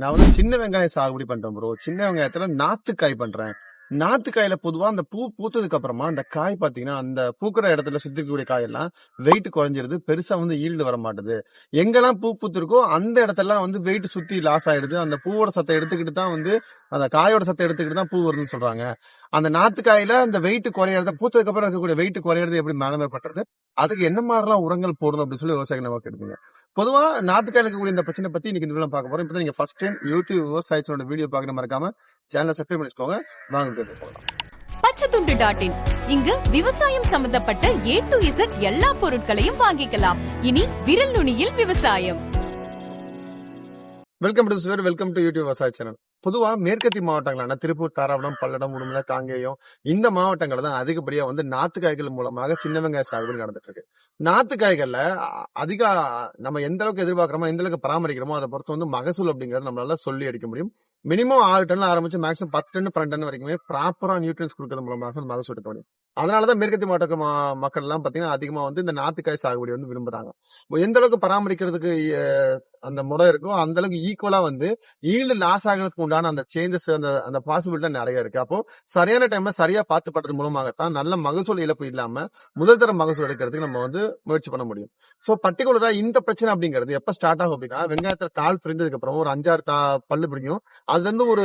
நான் வந்து சின்ன வெங்காயம் சாகுபடி பண்றேன் ப்ரோ சின்ன வெங்காயத்துல நாத்துக்காய் பண்றேன். நாத்துக்காயில பொதுவா அந்த பூ பூத்ததுக்கு அப்புறமா அந்த காய் பாத்தீங்கன்னா அந்த பூக்குற இடத்துல சுத்தி இருக்கக்கூடிய காயெல்லாம் வெயிட் குறைஞ்சிருது. பெருசா வந்து ஈல்டு வர மாட்டேது. எங்கெல்லாம் பூ பூத்திருக்கோ அந்த இடத்தெல்லாம் வந்து வெயிட் சுத்தி லாஸ் ஆயிடுது. அந்த பூவோட சத்தை எடுத்துக்கிட்டு தான் வந்து அந்த காயோட சத்தை எடுத்துக்கிட்டு தான் பூ வருதுன்னு சொல்றாங்க. அந்த நாத்துக்காயில அந்த வெயிட் குறையறத பூத்ததுக்கு அப்புறம் இருக்கக்கூடிய வெயிட் குறையறது எப்படி மேனமே பண்றது அதுக்கு என்ன மாதிரிலாம் உரங்கள் போடணும் அப்படின்னு சொல்லி விவசாயிகள் நமக்கு எடுக்குங்க பொதுவா நாத்துக்காயில இருக்கக்கூடிய இந்த பிரச்சனை பத்தி இன்னைக்கு இந்த பார்க்க போறோம். இப்போ நீங்க ஃபர்ஸ்ட் டைம் யூடியூப் விவசாயத்தோட வீடியோ பார்க்க மறக்காம சேனலை சப்ஸ்கிரைப் பண்ணிக்கோங்க. வாங்க வீடியோக்கு பச்சைத்துண்டு டாட் இன் இங்கு விவசாயம் சம்பந்தப்பட்ட ஏ டு இசட் எல்லா பொருட்களையும் வாங்கிக்கலாம். இனி விரல் நுனியில் விவசாயம். வெல்கம் டு சுவர் வெல்கம் டு யூடியூப் விவசாய சேனல் பொதுவா மேற்கத்தி மாவட்டங்களான திருப்பூர் தாராபுரம் பல்லடம் உடுமலை காங்கேயம் இந்த மாவட்டங்கள் தான் அதிகப்படியா வந்து நாத்துக்காய்கள் மூலமாக சின்ன வெங்காய சாகுபடி நடந்துட்டு இருக்கு. நாத்துக்காய்கள்ல அதிக நம்ம எந்த அளவுக்கு எதிர்பார்க்கிறோமோ எந்த அளவுக்கு பராமரிக்கிறோமோ அதை பொறுத்து வந்து மகசூல் அப்படிங்கறது நம்மளால சொல்லி அடிக்க முடியும். மினிமம் ஆறு டன்ல ஆரம்பிச்சு மேக்ஸிமம் பத்து டன் பன்னெண்டு டன் வரைக்குமே ப்ராப்பரா நியூட்ரியன்ஸ் கொடுக்கறது மூலமாக மகசூல் எடுக்க முடியும். அதனாலதான் மேற்கத்தி மாவட்ட மக்கள் எல்லாம் பாத்தீங்கன்னா அதிகமா வந்து இந்த நாத்துக்காய் சாகுபடி வந்து விரும்புறாங்க. எந்த அளவுக்கு பராமரிக்கிறதுக்கு அந்த முறை இருக்கோ அந்த அளவுக்கு ஈக்குவலா வந்து ஈல்டு லாஸ் ஆகிறதுக்கு உண்டான அந்த சேஞ்சஸ் அந்த அந்த பாசிபிலிட்டி நிறைய இருக்கு. அப்போ சரியான டைம்ல சரியா பார்த்து பண்றது மூலமாகத்தான் நல்ல மகசூல் இழப்பு இல்லாம முதல் தர மகசூல் எடுக்கிறதுக்கு நம்ம வந்து முயற்சி பண்ண முடியும். சோ பர்டிகுலரா இந்த பிரச்சனை அப்படிங்கிறது எப்ப ஸ்டார்ட் ஆகும் அப்படின்னா வெங்காயத்துல தாள் பிரிந்ததுக்கு அப்புறம் ஒரு அஞ்சாறு தா பல்லு பிடிக்கும். அதுல இருந்து ஒரு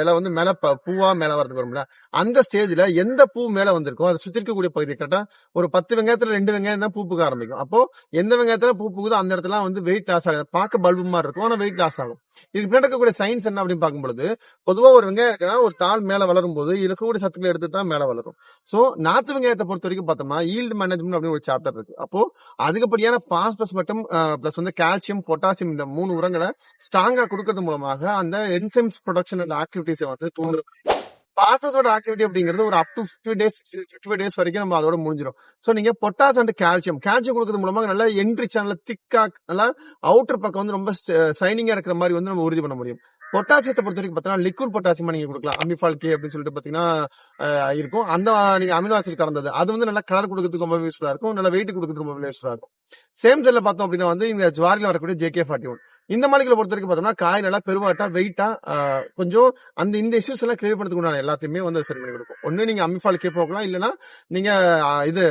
இலை வந்து மேல ப- பூவா மேல வரதுக்கு வரும்ல. அந்த ஸ்டேஜ்ல எந்த பூ மேல வந்திருக்கோ அதை சுத்தி இருக்கக்கூடிய பகுதி கரெக்டா ஒரு பத்து வெங்காயத்துல ரெண்டு வெங்காயம் தான் பூ பூக்க ஆரம்பிக்கும். அப்போ எந்த வெங்காயத்துல பூ பூக்குதோ அந்த இடத்துல வந்து வெயிட் லாஸ் ஆகும் பார்க்க பல்பு மாதிரி இருக்கும். ஆனா வெயிட் லாஸ் ஆகும். இதுக்கு பின்னாடி இருக்கக்கூடிய சயின்ஸ் என்ன அப்படின்னு பார்க்கும்பொழுது பொதுவா ஒரு வெங்காயம் இருக்குன்னா ஒரு தாள் மேல வளரும் போது இருக்கக்கூடிய சத்துக்களை எடுத்து தான் மேல வளரும். சோ நாத்து வெங்காயத்தை பொறுத்த வரைக்கும் பார்த்தோம்னா ஈல்டு மேனேஜ்மெண்ட் அப்படின்னு ஒரு சாப்டர் இருக்கு. அப்போ அதிகப்படியான பாஸ்பஸ் மற்றும் பிளஸ் வந்து கால்சியம் பொட்டாசியம் இந்த மூணு உரங்களை ஸ்ட்ராங்கா கொடுக்கறது மூலமாக அந்த என்சைம்ஸ் ப்ரொடக்ஷன் அந்த ஆக்டிவிட்டிஸை வந்து தூண்டு பாஸ்பரஸோட ஆக்டிவிட்டி அப்படிங்கிறது ஒரு up to fifty days fifty days வரைக்கும் நம்ம அதோட முடிஞ்சிடும் ஸோ நீங்க பொட்டாஸ் அண்ட் கால்சியம் கால்சியம் கொடுக்கறது மூலமாக நல்லா என்ட்ரி சேனல் திக்கா நல்லா அவுட்டர் பக்கம் வந்து ரொம்ப சைனிங்கா இருக்கிற மாதிரி வந்து நம்ம உறுதி பண்ண முடியும். பொட்டாசியத்தை பொறுத்த வரைக்கும் பார்த்தீங்கன்னா லிக்விட் பொட்டாசியமா நீங்க கொடுக்கலாம். அமிஃபால்கே அப்படின்னு சொல்லிட்டு பாத்தீங்கன்னா இருக்கும். அந்த நீங்க அமினோ ஆசிட் கலந்தது. அது வந்து நல்லா கலர் கொடுக்கறதுக்கு ரொம்ப யூஸ்ஃபுல்லா இருக்கும். நல்லா வெயிட் கொடுக்கறதுக்கு ரொம்ப யூஸ்ஃபுல்லா இருக்கும். சேம் செல்ல பார்த்தோம் அப்படின்னா வந்து இந்த ஜுவாரில வரக்கூடிய ஜேகே ஃபார்ட்டி ஒன் இந்த மாளிகளை பொறுத்த வரைக்கும் பார்த்தோம்னா காய் நல்லா பெருவாட்டா வெயிட்டா கொஞ்சம் அந்த இந்த இஷ்யூஸ் எல்லாம் கிளியர் பண்ணுறதுக்கு உண்டான எல்லாத்தையுமே வந்து சரி பண்ணி கொடுக்கும். ஒண்ணு நீங்க அமிஃபால் கே போகலாம் இல்லைன்னா நீங்க இது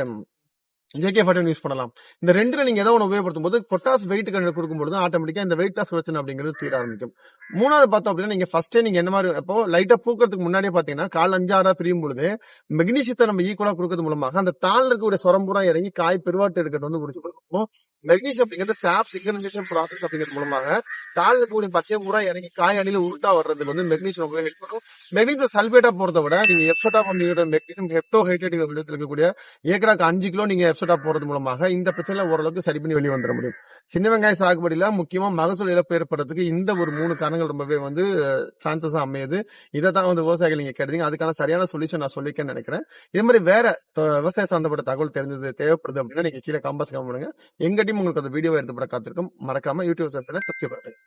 ஜேகே ஃபார்ட்டி யூஸ் பண்ணலாம். இந்த ரெண்டுல நீங்க ஏதோ ஒன்று உபயோகப்படுத்தும் போது பொட்டாஸ் வெயிட் கண்டு கொடுக்கும்போது ஆட்டோமேட்டிக்கா இந்த வெயிட் லாஸ் பிரச்சனை அப்படிங்கிறது தீர ஆரம்பிக்கும். மூணாவது பார்த்தோம் அப்படின்னா நீங்க ஃபர்ஸ்டே நீங்க என்ன மாதிரி இப்போ லைட்டா பூக்கிறதுக்கு முன்னாடியே பாத்தீங்கன்னா கால் அஞ்சாறா பிரியும் பொழுது மெக்னீசியத்தை நம்ம ஈக்குவலா கொடுக்கறது மூலமாக அந்த தாள் இருக்கக்கூடிய சொரம் பூரா இறங்கி காய் பெருவாட்டு எடுக்கிறது வந்து முடிச்சு கொடுக்கும் மெக்னீசியம் அப்படிங்கிறது சாப் சிக்னரைசேஷன் ப்ராசஸ் அப்படிங்கிறது மூலமாக தாள் இருக்கக்கூடிய பச்சை பூரா இறங்கி காய் அணியில உருட்டா வர்றது வந்து மெக்னீசியம் ரொம்ப ஹெல்ப் பண்ணும் மெக்னீசியம் சல்பேட்டா போறத விட நீங்க எப்சோட்டா பண்ணிக்கிற மெக்னீசியம் ஹெப்டோ ஹைட்ரேட் விதத்தில் இருக்கக்கூடிய ஏக்கராக்கு அஞ்சு கிலோ நீங்க எப்சோட்டா போறது மூலமாக இந்த பிரச்சனை ஓரளவுக்கு சரி பண்ணி வெளியே வந்துட முடியும். சின்ன வெங்காய சாகுபடியில முக்கியமா மகசூல் இழப்பு ஏற்படுறதுக்கு இந்த ஒரு மூணு காரணங்கள் ரொம்பவே வந்து சான்சஸ் அமையுது. இதை தான் வந்து விவசாயிகள் நீங்க கேட்டீங்க. அதுக்கான சரியான சொல்யூஷன் நான் சொல்லிக்கன்னு நினைக்கிறேன். இதே மாதிரி வேற விவசாய சம்பந்தப்பட்ட தகவல் தெரிஞ்சது தேவைப்படுது அப்படின்னா நீங்க கீழே காம்பாஸ் பண்ணுங்க எங்க மறுபடியும் உங்களுக்கு அந்த வீடியோ எடுத்துப்பட காத்திருக்கும். மறக்காம யூடியூப் சப்ஸ்கிரைப் பண்ணுங்க.